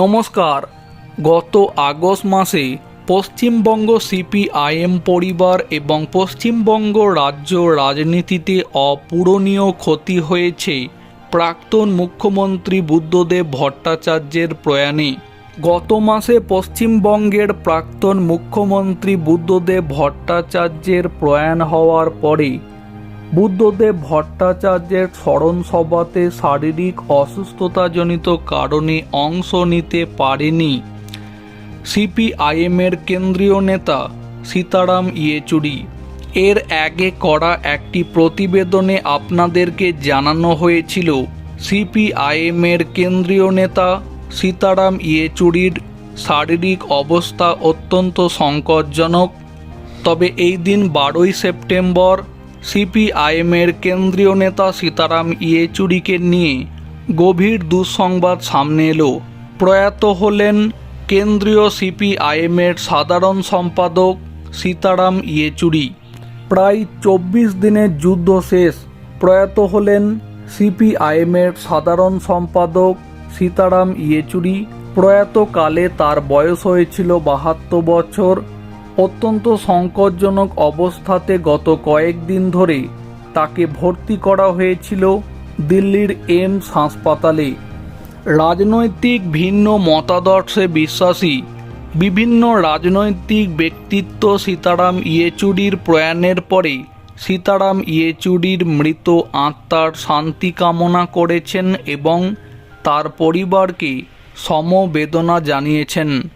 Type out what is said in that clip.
নমস্কার। গত আগস্ট মাসে পশ্চিমবঙ্গ সিপিআইএম পরিবার এবং পশ্চিমবঙ্গ রাজ্য রাজনীতিতে অপূরণীয় ক্ষতি হয়েছে প্রাক্তন মুখ্যমন্ত্রী বুদ্ধদেব ভট্টাচার্যের প্রয়াণে। গত মাসে পশ্চিমবঙ্গের প্রাক্তন মুখ্যমন্ত্রী বুদ্ধদেব ভট্টাচার্যের প্রয়াণ হওয়ার পরে বুদ্ধদেব ভট্টাচার্যের স্মরণ সভাতে শারীরিক অসুস্থতাজনিত কারণে অংশ নিতে পারেনি। সিপিআইএমের কেন্দ্রীয় নেতা সীতারাম ইয়েচুরি। এর আগে করা একটি প্রতিবেদনে আপনাদেরকে জানানো হয়েছিল, সিপিআইএমের কেন্দ্রীয় নেতা সীতারাম ইয়েচুরির শারীরিক অবস্থা অত্যন্ত সংকটজনক। তবে এই দিন বারোই সেপ্টেম্বর সিপিআইএমের কেন্দ্রীয় নেতা সীতারাম ইয়েচুরিকে নিয়ে গভীর দুঃসংবাদ সামনে এলো। প্রয়াত হলেন কেন্দ্রীয় সিপিআইএমের সাধারণ সম্পাদক সীতারাম ইয়েচুরি প্রায় চব্বিশ দিনের যুদ্ধ শেষ। প্রয়াত হলেন সিপিআইএমের সাধারণ সম্পাদক সীতারাম ইয়েচুরি প্রয়াতকালে তার বয়স হয়েছিল বাহাত্তর বছর। অত্যন্ত সংকটজনক অবস্থাতে গত কয়েকদিন ধরে তাকে ভর্তি করা হয়েছিল দিল্লির এমস হাসপাতালে। রাজনৈতিক ভিন্ন মতাদর্শে বিশ্বাসী বিভিন্ন রাজনৈতিক ব্যক্তিত্ব সীতারাম ইয়েচুরির প্রয়াণের পরে সীতারাম ইয়েচুরির মৃত আত্মার শান্তি কামনা করেছেন এবং তার পরিবারকে সমবেদনা জানিয়েছেন।